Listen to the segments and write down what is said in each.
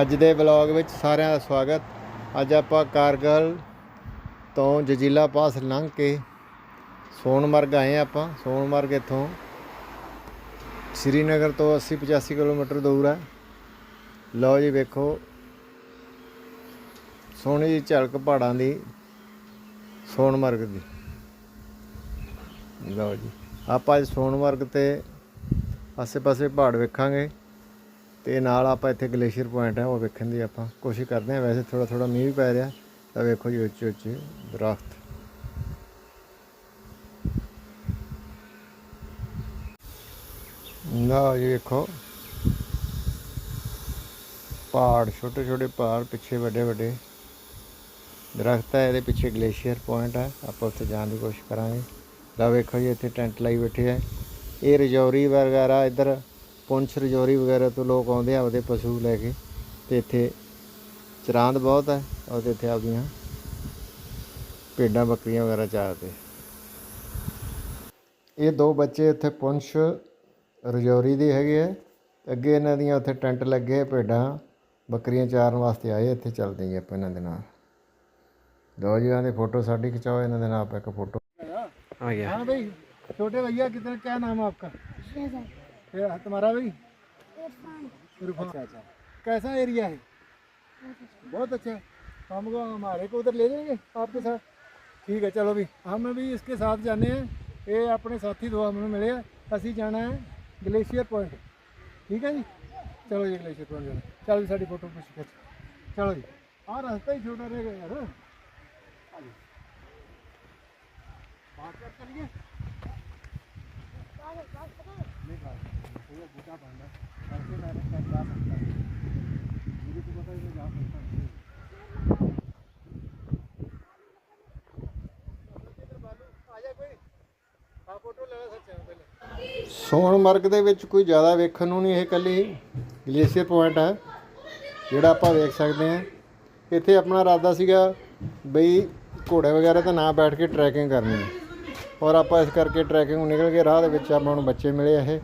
ਅੱਜ ਦੇ ਵਲੌਗ ਵਿੱਚ ਸਾਰਿਆਂ ਦਾ ਸਵਾਗਤ। ਅੱਜ ਆਪਾਂ ਕਾਰਗਲ ਤੋਂ ਜਜੀਲਾ ਪਾਸ ਲੰਘ ਕੇ ਸੋਨਮਰਗ ਆਏ ਹਾਂ ਆਪਾਂ। ਸੋਨਮਰਗ ਇੱਥੋਂ ਸ੍ਰੀਨਗਰ ਤੋਂ 80 85 ਕਿਲੋਮੀਟਰ ਦੂਰ ਹੈ। ਲਓ ਜੀ ਵੇਖੋ। ਸੋਹਣੀ ਜੀ ਝਲਕ ਪਹਾੜਾਂ ਦੀ, ਸੋਨਮਰਗ ਦੀ। ਲਓ ਜੀ। ਆਪਾਂ ਅੱਜ ਸੋਨਮਰਗ ਤੇ ਆਸੇ-ਪਾਸੇ ਪਹਾੜ ਵੇਖਾਂਗੇ। ਤੇ ਨਾਲ ਆਪਾਂ ਇੱਥੇ ਗਲੇਸ਼ੀਅਰ ਪੁਆਇੰਟ ਹੈ, ਉਹ ਵੇਖਣ ਦੀ ਆਪਾਂ ਕੋਸ਼ਿਸ਼ ਕਰਦੇ ਹਾਂ। ਵੈਸੇ ਥੋੜਾ ਥੋੜਾ ਮੀਂਹ ਵੀ ਪੈ ਰਿਹਾ, ਤਾਂ ਵੇਖੋ ਜੀ ਉੱਚੇ ਉੱਚੇ ਦਰਖਤ। ਨਾ ਜੀ ਵੇਖੋ, ਪਹਾੜ ਛੋਟੇ ਛੋਟੇ ਪਹਾੜ ਪਿੱਛੇ ਵੱਡੇ ਵੱਡੇ ਦਰਖਤ ਹੈ, ਇਹਦੇ ਪਿੱਛੇ ਗਲੇਸ਼ੀਅਰ ਪੁਆਇੰਟ ਹੈ, ਆਪਾਂ ਉੱਥੇ ਜਾਣ ਦੀ ਕੋਸ਼ਿਸ਼ ਕਰਾਂਗੇ। ਲਾ ਵੇਖੋ ਜੀ, ਇੱਥੇ ਟੈਂਟ ਲਾਈ ਬੈਠੇ ਹੈ। ਇਹ ਰਜੌਰੀ ਵਗੈਰਾ ਇੱਧਰ ਪੁੰਛ ਰਜੌਰੀ ਵਗੈਰਾ ਤੋਂ ਲੋਕ ਆਉਂਦੇ ਆ ਆਪਦੇ ਪਸ਼ੂ ਲੈ ਕੇ ਤੇ ਇੱਥੇ ਚਰਾਂਦ ਬਹੁਤ ਹੈ ਉਹਦੇ ਇੱਥੇ ਆਪਦੀਆਂ ਭੇਡਾਂ ਬੱਕਰੀਆਂ ਵਗੈਰਾ ਚਾਰਦੇ ਇਹ ਦੋ ਬੱਚੇ ਇੱਥੇ ਪੁੰਛ ਰਜੌਰੀ ਦੇ ਹੈਗੇ ਆ ਅੱਗੇ ਇਹਨਾਂ ਦੀਆਂ ਉੱਥੇ ਟੈਂਟ ਲੱਗੇ ਆ, ਭੇਡਾਂ ਬੱਕਰੀਆਂ ਚਾਰਨ ਵਾਸਤੇ ਆਏ ਇੱਥੇ ਚੱਲਦੇ ਜੀ ਆਪਾਂ ਇਹਨਾਂ ਦੇ ਨਾਲ ਦੋ ਜੀ ਇਹਨਾਂ ਦੀ ਫੋਟੋ ਸਾਡੀ ਖਿਚਾਓ ਇਹਨਾਂ ਦੇ ਨਾਲ ਆਪਾਂ ਇੱਕ ਫੋਟੋ ਆ ਗਿਆ हाँ भाई छोटे भैया कितना क्या नाम है आपका ये तुम्हारा भाई? अच्छा अच्छा। कैसा एरिया है? बहुत अच्छा हम को तो हमको हमारे को उधर ले जाएँगे आपके साथ? ठीक है चलो भी हम भी इसके साथ जाने हैं। ये अपने साथी दो हमें मिले असं जाना है ग्लेशियर पॉइंट। ठीक है जी? चलो जी ग्लेशियर पॉइंट जाना। चलो जी साड़ी फ़ोटो पूछ कर चलो जी। हाँ रास्ता ही छोटा रह गया यार बात भैया बूटा बांधा ऐसे मैंने कर जा सकता है मुझे तो पता है मैं जा सकता हूँ हाँ फोटो लेना सच है पहले ਸੋਨਮਰਗ ਦੇ ਵਿੱਚ ਕੋਈ ਜ਼ਿਆਦਾ ਵੇਖਣ ਨੂੰ ਨਹੀਂ ਇਹ ਕੱਲੀ ਗਲੇਸ਼ੀਅਰ ਪੁਆਇੰਟ ਹੈ ਜਿਹੜਾ ਆਪਾਂ ਵੇਖ ਸਕਦੇ ਹਾਂ ਇੱਥੇ ਆਪਣਾ ਇਰਾਦਾ ਸੀਗਾ ਬਈ ਘੋੜੇ ਵਗੈਰਾ ਤੇ ਨਾ ਬੈਠ ਕੇ ਟਰੈਕਿੰਗ ਕਰਨੀ ਹੈ ਔਰ ਆਪਾਂ ਇਸ ਕਰਕੇ ਟਰੈਕਿੰਗ ਨੂੰ ਨਿਕਲ ਕੇ ਰਾਹ ਦੇ ਵਿੱਚ ਆਪਾਂ ਨੂੰ ਬੱਚੇ ਮਿਲੇ ਇਹ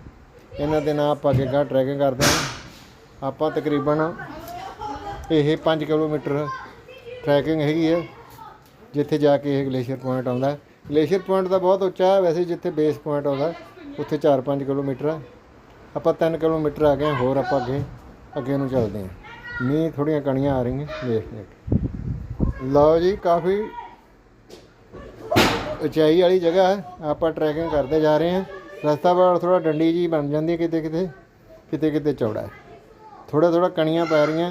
ਇਹਨਾਂ ਦੇ ਨਾਲ ਆਪਾਂ ਅੱਗੇ ਗਾ ਟਰੈਕਿੰਗ ਕਰਦੇ ਹਾਂ। ਆਪਾਂ ਤਕਰੀਬਨ ਇਹ 5 ਕਿਲੋਮੀਟਰ ਟਰੈਕਿੰਗ ਹੈਗੀ ਹੈ, ਜਿੱਥੇ ਜਾ ਕੇ ਇਹ ਗਲੇਸ਼ੀਅਰ ਪੁਆਇੰਟ ਆਉਂਦਾ ਗਲੇਸ਼ੀਅਰ ਪੁਆਇੰਟ ਤਾਂ ਬਹੁਤ ਉੱਚਾ ਹੈ, ਵੈਸੇ ਜਿੱਥੇ ਬੇਸ ਪੁਆਇੰਟ ਆਉਂਦਾ ਉੱਥੇ 4-5 ਕਿਲੋਮੀਟਰ ਹੈ। ਆਪਾਂ 3 ਕਿਲੋਮੀਟਰ ਆ ਗਏ ਹੋਰ ਆਪਾਂ ਅੱਗੇ ਅੱਗੇ ਨੂੰ ਚੱਲਦੇ ਹਾਂ। ਮੀਂਹ ਥੋੜੀਆਂ ਕਣੀਆਂ ਆ ਰਹੀਆਂ ਦੇਖ ਦੇਖ ਲਓ ਜੀ, ਕਾਫੀ ਉਚਾਈ ਵਾਲੀ ਜਗ੍ਹਾ ਹੈ, ਆਪਾਂ ਟਰੈਕਿੰਗ ਕਰਦੇ ਜਾ ਰਹੇ ਹਾਂ। ਰਸਤਾ ਬੜਾ ਥੋੜਾ ਡੰਡੀ ਜੀ ਬਣ ਜਾਂਦੀ ਹੈ ਕਿਤੇ ਕਿਤੇ ਕਿਤੇ ਕਿਤੇ ਚੌੜਾ ਹੈ। ਥੋੜਾ ਥੋੜਾ ਕਣੀਆਂ ਪੈ ਰਹੀਆਂ,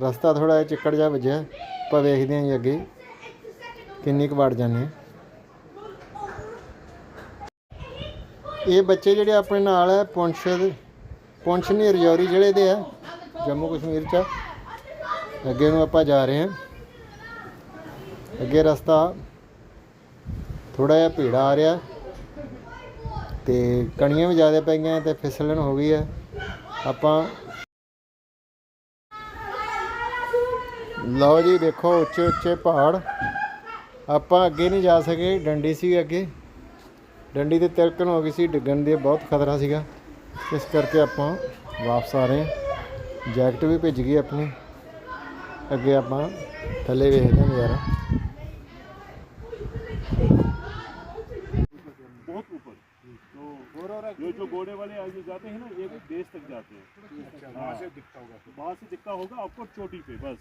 ਰਸਤਾ ਥੋੜਾ ਜਿਹਾ ਚਿੱਕੜ ਜਿਹਾ ਵੱਜਿਆ ਆਪਾਂ ਵੇਖਦੇ ਹਾਂ ਜੀ ਅੱਗੇ ਕਿੰਨੀ ਕੁ ਵੜ ਜਾਂਦੇ ਇਹ ਬੱਚੇ ਜਿਹੜੇ ਆਪਣੇ ਨਾਲ ਹੈ ਪੁੰਛ ਪੁੰਛ ਨਹੀਂ ਰਜੌਰੀ ਜ਼ਿਲ੍ਹੇ ਦੇ ਆ ਜੰਮੂ ਕਸ਼ਮੀਰ ਚ। ਅੱਗੇ ਨੂੰ ਆਪਾਂ ਜਾ ਰਹੇ ਹਾਂ। ਅੱਗੇ ਰਸਤਾ ਥੋੜਾ ਜਿਹਾ ਭੀੜਾ ਆ ਰਿਹਾ ਤੇ ਕਣੀਆਂ ਵੀ ਜ਼ਿਆਦਾ ਪੈ ਗਈਆਂ ਤੇ ਫਿਸਲਣ ਹੋ ਗਈ ਹੈ ਆਪਾਂ ਲਓ ਜੀ, ਦੇਖੋ ਉੱਚੇ ਉੱਚੇ ਪਹਾੜ। ਆਪਾਂ ਅੱਗੇ ਨਹੀਂ ਜਾ ਸਕੇ, ਡੰਡੀ ਸੀ ਅੱਗੇ। ਡੰਡੀ ਤੇ ਤਿਲਕਣ ਹੋ ਗਈ ਸੀ, ਡਿੱਗਣ ਦੀ ਬਹੁਤ ਖਤਰਾ ਸੀਗਾ। ਇਸ ਕਰਕੇ ਆਪਾਂ ਵਾਪਸ ਆ ਰਹੇ ਹਾਂ। ਜੈਕਟ ਵੀ ਭਿੱਜ ਗਈ ਆਪਣੀ। ਅੱਗੇ ਆਪਾਂ ਥੱਲੇ ਵੇਖਦੇ ਹਾਂ ਨਜ਼ਾਰਾ। बेस तक जाते हैं वहाँ से दिखता होगा वहाँ से दिखता होगा आपको चोटी पे बस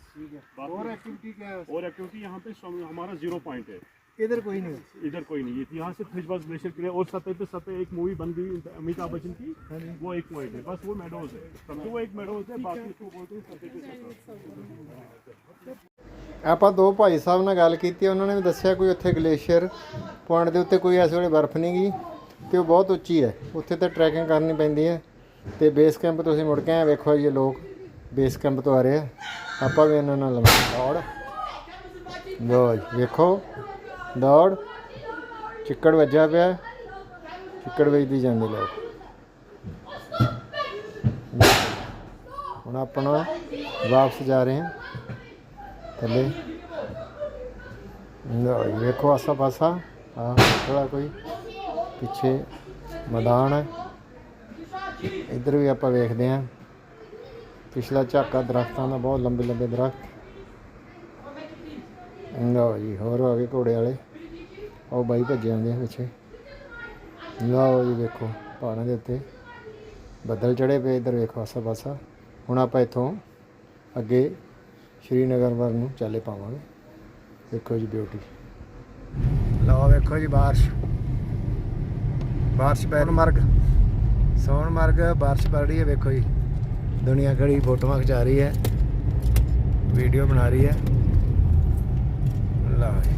और बाकी एक्टिविटी क्या है और एक्टिविटी यहाँ पे सम- हमारा जीरो पॉइंट है इधर कोई नहीं इधर कोई नहीं है यहाँ से फिशबॉल ग्लेशियर के लिए और सतह पे सतह एक मूवी बन गई अमिताभ बच्चन की वो एक पॉइंट है बस वो मेडोज है समझो वो एक मेडोज है बाकी इसको बोलते हैं सतह पे सतह ਆਪਾਂ ਦੋ ਭਾਈ ਸਾਹਿਬ ਨਾਲ ਗੱਲ ਕੀਤੀ ਉਹਨਾਂ ਨੇ ਵੀ ਦੱਸਿਆ ਕੋਈ ਉੱਥੇ ਗਲੇਸ਼ੀਅਰ ਪੁਆਇੰਟ ਦੇ ਉੱਤੇ ਕੋਈ ਇਸ ਵੇਲੇ ਬਰਫ਼ ਨਹੀਂ ਗਈ ਤੇ ਉਹ ਬਹੁਤ ਉੱਚੀ ਹੈ ਉੱਥੇ ਤੇ ਟਰੈਕਿੰਗ ਕਰਨੀ ਪੈਂਦੀ ਹੈ ਤੇ ਬੇਸ ਕੈਂਪ ਤੁਸੀਂ ਮੁੜ ਕੇ ਆਏ ਵੇਖੋ ਜੀ ਇਹ ਲੋਕ ਬੇਸ ਕੈਂਪ ਤੋਂ ਆ ਰਹੇ ਆ। ਆਪਾਂ ਵੀ ਇਹਨਾਂ ਨਾਲ ਲਵਾਂਗੇ। ਦੌੜ। ਲਓ ਵੇਖੋ। ਦੌੜ। ਚਿੱਕੜ ਵੱਜਿਆ ਪਿਆ। ਚਿੱਕੜ ਵੱਜਦੀ ਜਾਂਦੇ ਲੋਕ। ਹੁਣ ਆਪਣਾ ਵਾਪਸ ਜਾ ਰਹੇ ਹਾਂ ਥੱਲੇ। ਲਓ ਵੇਖੋ ਆਸਾ ਪਾਸਾ ਆ ਥੋੜਾ ਕੋਈ ਪਿੱਛੇ ਮੈਦਾਨ ਹੈ। ਇੱਧਰ ਵੀ ਆਪਾਂ ਵੇਖਦੇ ਹਾਂ। ਪਿਛਲਾ ਝਾਕਾ ਦਰਖਤਾਂ ਦਾ ਬਹੁਤ ਲੰਬੇ ਲੰਬੇ ਦਰਖਤ। ਲਓ ਜੀ, ਹੋਰ ਆ ਗਏ ਘੋੜੇ ਵਾਲੇ। ਉਹ ਬਾਈ ਭੱਜੇ ਆਉਂਦੇ ਆ ਪਿੱਛੇ। ਲਓ ਜੀ, ਵੇਖੋ, ਪਹਾੜਾਂ ਦੇ ਉੱਤੇ। ਬੱਦਲ ਚੜੇ ਪਏ ਇੱਧਰ, ਵੇਖੋ ਆਸਾ ਪਾਸਾ ਹੁਣ ਆਪਾਂ ਇੱਥੋਂ ਅੱਗੇ ਸ਼੍ਰੀਨਗਰ ਵੱਲ ਨੂੰ ਚਾਲੇ ਪਾਵਾਂਗੇ। ਦੇਖੋ ਜੀ ਬਿਊਟੀ ਲਓ, ਵੇਖੋ ਜੀ, ਬਾਰਿਸ਼। ਬਾਰਿਸ਼ ਪੈਣ ਮਰਗ। ਸੋਨਮਰਗ ਬਾਰਿਸ਼ ਪੜ ਰਹੀ ਹੈ ਵੇਖੋ ਜੀ। ਦੁਨੀਆ ਖੜੀ ਫੋਟੋਆਂ ਖਿਚਾ ਰਹੀ ਹੈ ਵੀਡੀਓ ਬਣਾ ਰਹੀ ਹੈ। ਲਓ ਜੀ।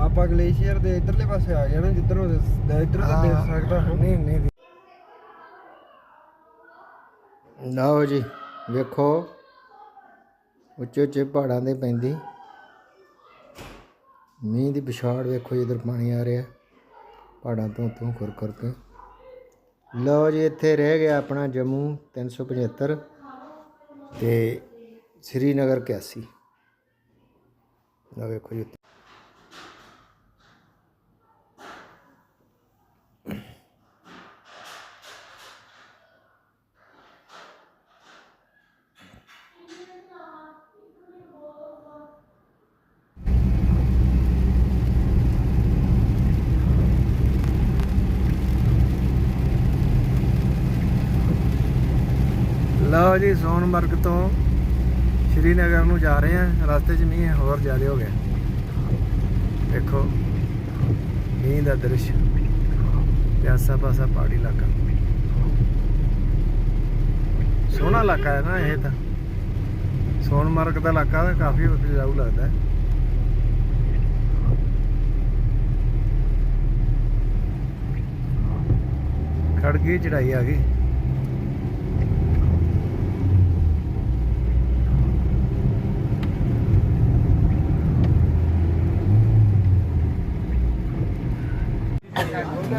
ਆਪਾਂ ਗਲੇਸ਼ੀਅਰ ਦੇ ਇਧਰਲੇ ਪਾਸੇ ਆ ਗਏ ਨਾ ਜਿੱਧਰੋਂ ਇੱਧਰ ਤਾਂ ਦੇਖ ਸਕਦਾ ਹਾਂ। ਨਹੀਂ ਨਹੀਂ ਲਓ ਜੀ ਵੇਖੋ। ਉੱਚੇ ਉੱਚੇ ਪਹਾੜਾਂ ਦੇ ਪੈਂਦੀ। ਮੀਂਹ ਦੀ ਵਿਛਾੜ ਵੇਖੋ ਜੀ, ਇੱਧਰ ਪਾਣੀ ਆ ਰਿਹਾ। ਪਹਾੜਾਂ ਤੋਂ ਤੋਂ ਖੁਰ ਖੁਰ ਕੇ। ਲਓ ਜੀ ਇੱਥੇ ਰਹਿ ਗਿਆ ਆਪਣਾ ਜੰਮੂ 375 ਤੇ ਸ੍ਰੀਨਗਰ 81 ਲਓ ਵੇਖੋ ਜੀ। ਲਓ ਜੀ, ਸੋਨਮਰਗ ਤੋਂ ਸ਼੍ਰੀਨਗਰ ਨੂੰ ਜਾ ਰਹੇ ਹਾਂ। ਰਸਤੇ 'ਚ ਮੀਂਹ ਹੋਰ ਜ਼ਿਆਦਾ ਹੋ ਗਿਆ। ਦੇਖੋ, ਮੀਂਹ ਦਾ ਦ੍ਰਿਸ਼। ਪਿਆਸਾ ਪਾਸਾ ਪਹਾੜੀ ਇਲਾਕਾ। ਸੋਹਣਾ ਇਲਾਕਾ ਹੈ ਨਾ ਇਹ ਤਾਂ। ਸੋਨਮਰਗ ਦਾ ਇਲਾਕਾ ਤਾਂ ਕਾਫੀ ਉਪਜਾਊ ਲੱਗਦਾ ਹੈ। ਖੜਗੀ ਚੜਾਈ ਆ ਗਈ।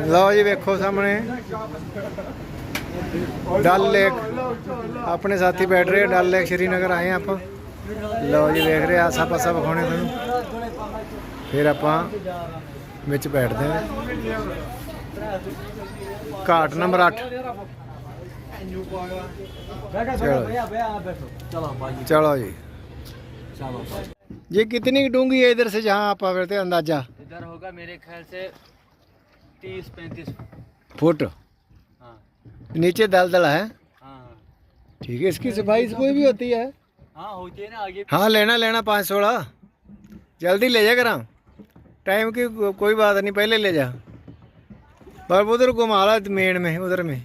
ਲਓ ਜੀ ਵੇਖੋ ਸਾਹਮਣੇ ਡਲ ਲੇਕ ਆਪਣੇ ਸਾਥੀ ਬੈਠ ਰਹੇ ਆ, ਡਲ ਲੇਕ ਸ਼੍ਰੀਨਗਰ ਆਏ ਆ ਆਪਾਂ ਲਓ ਜੀ ਵੇਖ ਰਹੇ ਆ ਆਸਾ ਪਾਸਾ ਵਿਖਾਉਣੇ ਤੁਹਾਨੂੰ ਫਿਰ ਆਪਾਂ ਵਿੱਚ ਬੈਠਦੇ ਹਾਂ ਘਾਟ ਨੰਬਰ 8 चलो जी ये कितनी डूंगी है इधर से जहाँ आप बैठते अंदाजा इधर होगा मेरे ख्याल से तीस पैंतीस फुट हाँ नीचे दलदल है हाँ ठीक है इसकी सफाई कोई भी होती है हाँ होती है ना आगे हाँ लेना लेना पाँच सोलह जल्दी ले जा करा टाइम की को- कोई बात नहीं पहले ले जा पर उधर घुमा ला मेन में उधर में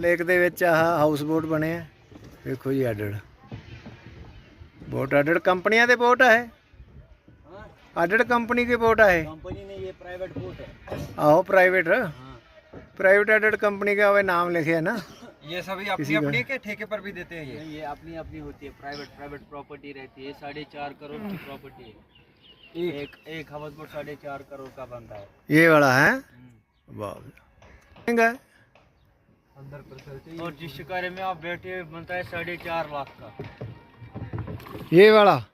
ਲੇਕ ਦੇ ਵਿੱਚ ਆਹ ਹਾਊਸ ਬੋਟ ਬਣੇ ਆ ਵੇਖੋ ਜੀ ਆਡੜ ਬੋਟ ਆਡੜ ਕੰਪਨੀਆਂ ਦੇ ਬੋਟ ਹੈ हाँ ऑडिट कंपनी की बोट है। आओ प्राइवेट प्राइवेट आडर कंपनी का नाम लिखे है ना? ये सभी अपनी अपनी के ठेके पर भी देते हैं ये? ये अपनी अपनी होती है। प्राइवेट प्राइवेट प्रॉपर्टी रहती है। साढ़े चार करोड़ की प्रॉपर्टी है। एक। एक हवस बोट साढ़े चार करोड़ का बनता है। ये वाला है? हम्म। बाप और जिस कार्य में आप बैठे बनता है साढ़े चार लाख का। ये वाला?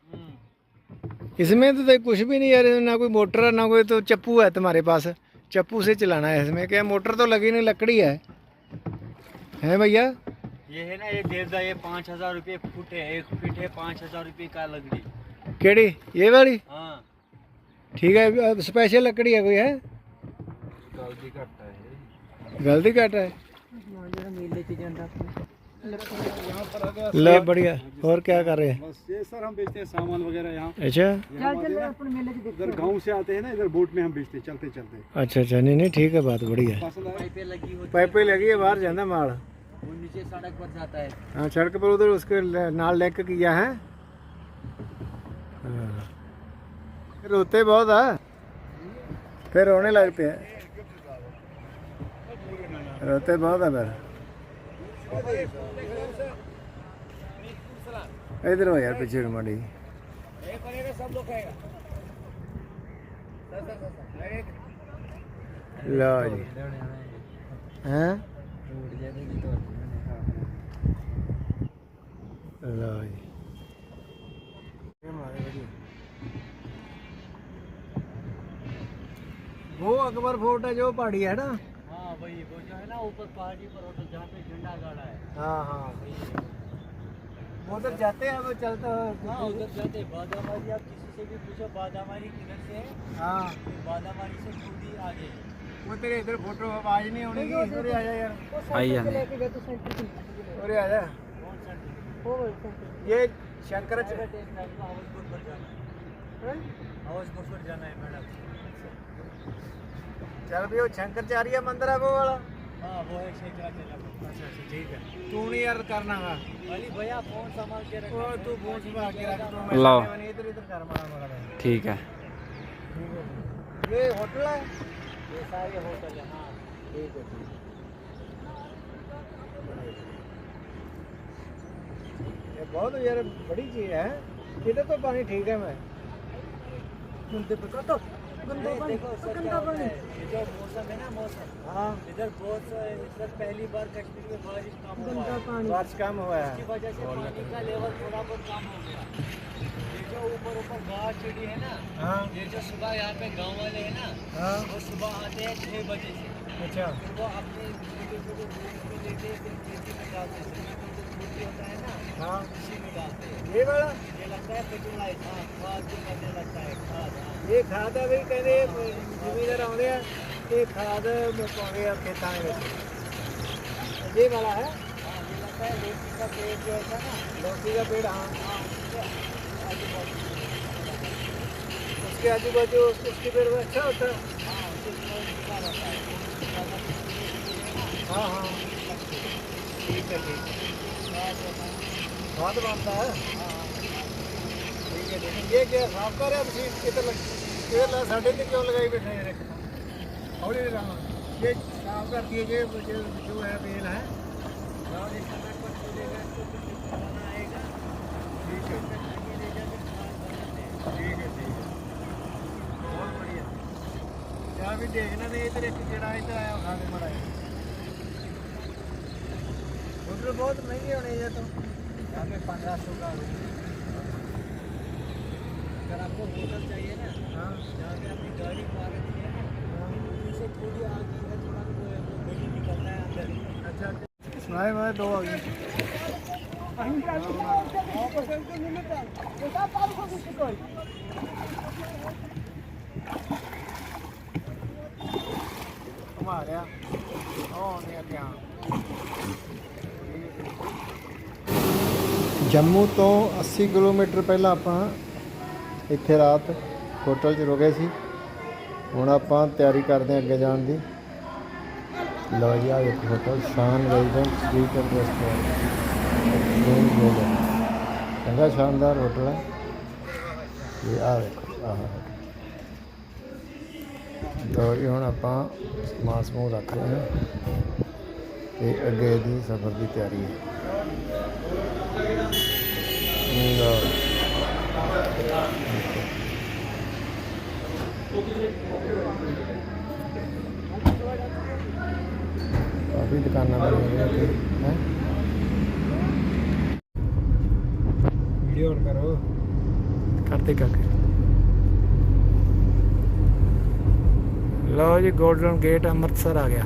इसमें तो कुछ भी नहीं यार ना कोई मोटर है ना कोई तो चप्पू है तुम्हारे पास। चप्पू से चलाना है इसमें क्या मोटर तो लगी नहीं लकड़ी है? है भैया? ये है ना ये देवदा ये पाँच हज़ार रुपये फुट है एक फीट है पाँच हज़ार रुपये का लकड़ी। केड़ी? ये वाली? हाँ। ठीक है स्पेशल लकड़ी है कोई है? गलती करता है। गलती कट है? ले बढ़िया और क्या कर रहे हैं बस ये सर हम बेचते हैं सामान वगैरह यहाँ अच्छा इधर गांव से आते हैं ना इधर बोट में हम बेचते हैं चलते चलते अच्छा अच्छा नहीं नहीं ठीक है बात बढ़िया है पसंद आया पाइपें लगी होती पाइपें लगी है बाहर जाना माल वो नीचे सड़क पर जाता है हाँ सड़क पर उधर उसके ल- नाल लिंक किया है हाँ। रोते बहुत है फिर रोने लगते हैं रोते बहुत है फिर इधर हो यार पीछे मड़ी लो जी हैं लो जी वो अकबर फोर्ट है जो पहाड़ी है ना हाँ वही वो जो है ना ऊपर पहाड़ी पर होटल जहाँ पे झंडा गाड़ा है। हाँ हाँ। वो उधर जाते हैं वो चलते हाँ उधर जाते हैं। बादामारी आप किसी से भी पूछो बादामारी किधर से है। हाँ। बादामारी से खुद ही। आगे वो तेरे इधर फ़ोटो आवाज़ नहीं होनी की उरे आ जा यार। आई जाने उरे आ जा। ये शंकर प्राइवेट है आपको पर जाना है? हाउसबोट पर जाना है मैडम। चल भी वो शंकरचार्य मंदिर है वो वाला हाँ वो है शंकराचार्य अच्छा अच्छा ठीक है तू नहीं यार करना है अली भैया फोन संभाल के रखना वो तू फोन संभाल के रख तू लो। इधर इधर कर मारा मारा ठीक है ये होटल है ये सारे होटल है हाँ ठीक है ठीक ये बहुत यार बड़ी चीज है इधर तो पानी ठीक है मैं गंदे पे तो गंदा नहीं, पानी देखो सर क्या होता है ये जो मौसम है ना मौसम हाँ इधर बहुत इधर पहली बार कश्मीर में बारिश कम हुआ है बारिश कम हुआ इसकी है वजह से पानी का लेवल थोड़ा बहुत कम हो गया ये जो ऊपर ऊपर गाँव चिड़ी है ना हाँ ये जो सुबह यहाँ पे गांव वाले हैं ना हाँ वो सुबह आते हैं छः बजे से अच्छा फिर वो अपने छोटे छोटे बोट में लेके फिर खेती में डालते हैं टमाटर जो खेती होता है ना हाँ उसी में डालते हैं ये वाला ये लगता है फर्टिलाइज हाँ खाद जो करने लगता है खाद हाँ ਇਹ ਖਾਦ ਆ ਵੀ ਕਹਿੰਦੇ ਜ਼ਮੀਨਦਾਰ ਆਉਂਦੇ ਆ ਇਹ ਖਾਦ ਪਾਉਂਦੇ ਆ ਖੇਤਾਂ ਦੇ ਵਿੱਚ ਇਹ ਵਾਲਾ ਹੈ हाँ ये लगता है लौकी का पेड़ जो होता है ना लौकी का पेड़ हाँ हाँ उसके आजू बाजू उसके आजू बाजू उसके पेड़ में अच्छा होता है हाँ उसके पेड़ निकला रहता है ज़्यादा हाँ हाँ ठीक है ठीक है खाद बनता है ਇਹ ਗਿਆ ਸਾਫ਼ ਠੀਕ ਹੈ। ਠੀਕ ਹੈ ਬਹੁਤ ਵਧੀਆ। ਜਾ ਇਧਰ ਆਇਆ ਖਾ ਦੇ ਉਧਰ ਬਹੁਤ ਮਹਿੰਗੇ ਹੋਣੇ ਇਹ ਤਾਂ। ਜਾਂਦੇ 1500 ਦਾ अगर आपको होटल चाहिए ना हाँ जहाँ पे अपनी गाड़ी पार्क की है ना से थोड़ी आगे है थोड़ा वो वो गली निकलता है अंदर अच्छा सुनाए मैं दो आ गई ਘੁਮਾ ਰਿਆ ਉਹ ਆਉਂਦੇ ਆ ਧਿਆਨ ਜੰਮੂ ਤੋਂ 80 ਕਿਲੋਮੀਟਰ ਪਹਿਲਾਂ ਆਪਾਂ ਇੱਥੇ ਰਾਤ ਹੋਟਲ 'ਚ ਰੁਕੇ ਸੀ। ਹੁਣ ਆਪਾਂ ਤਿਆਰੀ ਕਰਦੇ ਹਾਂ ਅੱਗੇ ਜਾਣ ਦੀ। ਲੋ ਜੀ ਆ ਇੱਕ hotel Shaan resident suite and restaurant ਚੰਗਾ, ਸ਼ਾਨਦਾਰ ਹੋਟਲ ਹੈ। ਇਹ ਆ ਵੇਖੋ ਆਹ ਤਾਂ ਇਹ ਹੁਣ ਆਪਾਂ ਸਮਾਨ ਸਮੂਹ ਰੱਖ ਰਹੇ ਹਾਂ। ਤੇ ਅੱਗੇ ਦੀ ਸਫ਼ਰ ਦੀ ਤਿਆਰੀ ਹੈ। ਲਓ। ਕਾਫੀ ਦੁਕਾਨਾਂ ਬਣੀਆਂ ਇੱਥੇ ਹੈ? ਵੀਡੀਓ ਆਨ ਕਰੋ। ਕਰਦੇ ਕਾਕੇ। ਲਓ ਜੀ 골ਡਨ ਗੇਟ ਅੰਮ੍ਰਿਤਸਰ ਆ ਗਿਆ।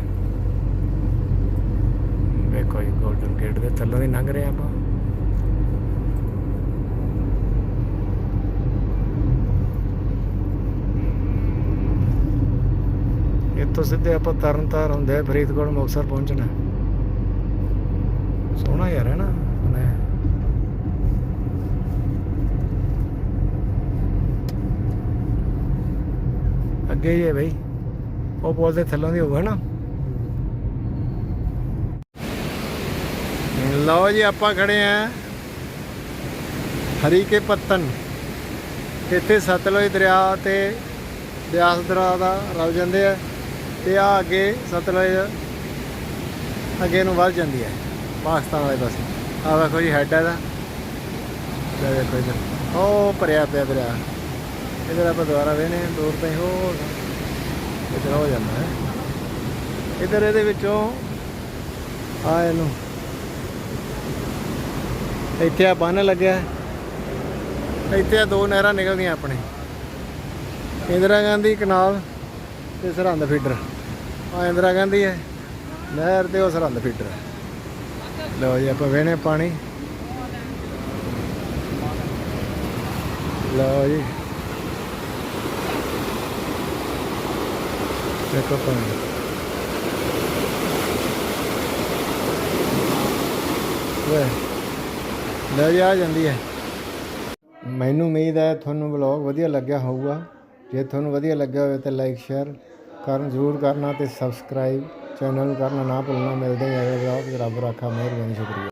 ਵੇਖੋ ਜੀ 골ਡਨ ਗੇਟ ਦੇ ਥੱਲੋਂ ਦੀ ਲੰਘ ਰਹੇ ਆਪਾਂ। ਇੱਥੋਂ ਸਿੱਧੇ ਆਪਾਂ ਤਰਨ ਤਾਰਨ ਹੁੰਦੇ ਆ, ਫਰੀਦਕੋਟ ਮੁਕਤਸਰ ਪਹੁੰਚਣਾ। ਸੋਹਣਾ ਯਾਰ, ਹੈ ਨਾ? ਅੱਗੇ ਹੀ ਹੈ ਬਈ। ਉਹ ਪੁਲ ਦੇ ਥੱਲੋਂ ਦੀ ਹੋਊਗਾ ਨਾ? ਲਓ ਜੀ, ਆਪਾਂ ਖੜੇ ਆ। ਹਰੀ ਕੇ ਪੱਤਨ। ਇੱਥੇ ਸਤਲੁਜ ਦਰਿਆ ਤੇ ਬਿਆਸ ਦਰਿਆ ਦਾ ਰਲ ਜਾਂਦੇ ਆ। ਤੇ ਆ ਅੱਗੇ ਸਤਲੁਜ ਅੱਗੇ ਨੂੰ ਵੱਧ ਜਾਂਦੀ ਹੈ, ਪਾਕਿਸਤਾਨ ਵਾਲੇ ਪਾਸੇ। ਆ ਵੇਖੋ ਜੀ ਹੈਡ ਹੈ ਦਾ ਤੇ ਵੇਖੋ ਇੱਧਰ। ਉਹ ਭਰਿਆ ਪਿਆ ਭਰਿਆ ਇਧਰ ਆਪਾਂ ਦੁਬਾਰਾ ਵੇਨੇ ਦੂਰ ਤਾਈ ਹੀ ਹੋ ਇੱਧਰ ਹੋ ਜਾਂਦਾ ਹੈ। ਇਧਰ ਇਹਦੇ ਵਿੱਚੋਂ ਆ ਇਹਨੂੰ। ਇੱਥੇ ਆ ਬੰਨ ਲੱਗਿਆ ਇੱਥੇ ਆ ਦੋ ਨਹਿਰਾਂ ਨਿਕਲਦੀਆਂ ਆਪਣੇ। ਇੰਦਰਾ ਗਾਂਧੀ ਕਨਾਲ ਤੇ ਸਰਹੰਦ ਫੀਡਰ ਆ ਇੰਦਰਾ ਗਾਂਧੀ ਹੈ। ਨਹਿਰ ਤੇ ਉਹ ਸਰਹੰਦ ਫੀਡਰ ਲਓ ਜੀ, ਆਪਾਂ ਵੇਣੇ ਪਾਣੀ। ਲਓ ਜੀ। ਦੇਖੋ ਪਾਣੀ। ਵੇ, ਲੈ ਜੀ, ਆ ਜਾਂਦੀ ਹੈ। ਮੈਨੂੰ ਉਮੀਦ ਹੈ ਤੁਹਾਨੂੰ ਵਲੌਗ ਵਧੀਆ ਲੱਗਿਆ ਹੋਊਗਾ। ਜੇ ਤੁਹਾਨੂੰ ਵਧੀਆ ਲੱਗਿਆ ਹੋਵੇ ਤਾਂ ਲਾਈਕ ਸ਼ੇਅਰ ਕਰਨ ਜ਼ਰੂਰ ਕਰਨਾ ਤੇ ਸਬਸਕ੍ਰਾਈਬ ਚੈਨਲ ਨੂੰ ਕਰਨਾ ਨਾ ਭੁੱਲਣਾ। ਮਿਲਦੇ ਹਾਂ ਅਗਲੇ ਵਲੌਗ ਰੱਬ ਰਾਖਾ, ਮਿਹਰਬਾਨੀ, ਸ਼ੁਕਰੀਆ।